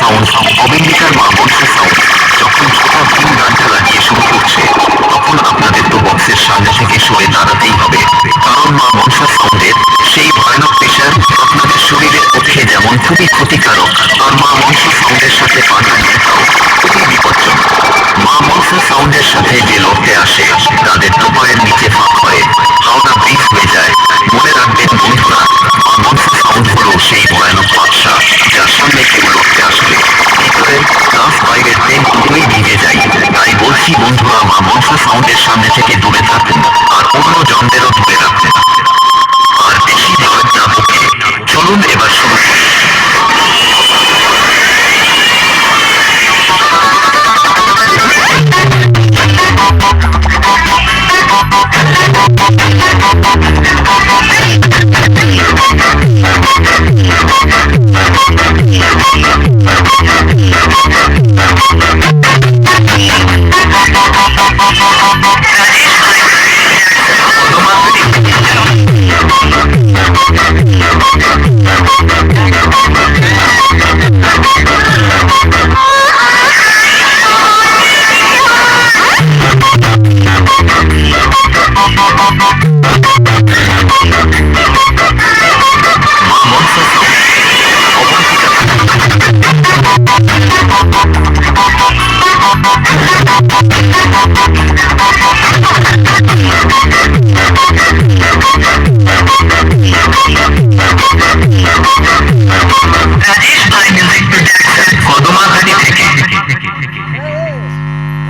Sound অবিন্দিকার মা Manasa sound যখন ছোটা ভীম গানটা লাগিয়ে শুরু করছে, তখন আপনাদের তো বক্সের সামনে থেকে সরে দাঁড়াতেই হবে। কারণ মা মনসা সাউন্ডের সেই ভয়ানক প্রেশার আপনাদের শরীরের পক্ষে যেমন খুবই ক্ষতিকারক। আর মা মনসা সাউন্ডের সাথে পাল্টা নিতেও খুবই বিপজ্জনক। মা মনসা সাউন্ডের সাথে যে লড়তে আসে, তাদের টোপায়ের নিচে বন্ধুরা মা মনসা সাউন্ডের সামনে থেকে দূরে থাকবেন। আর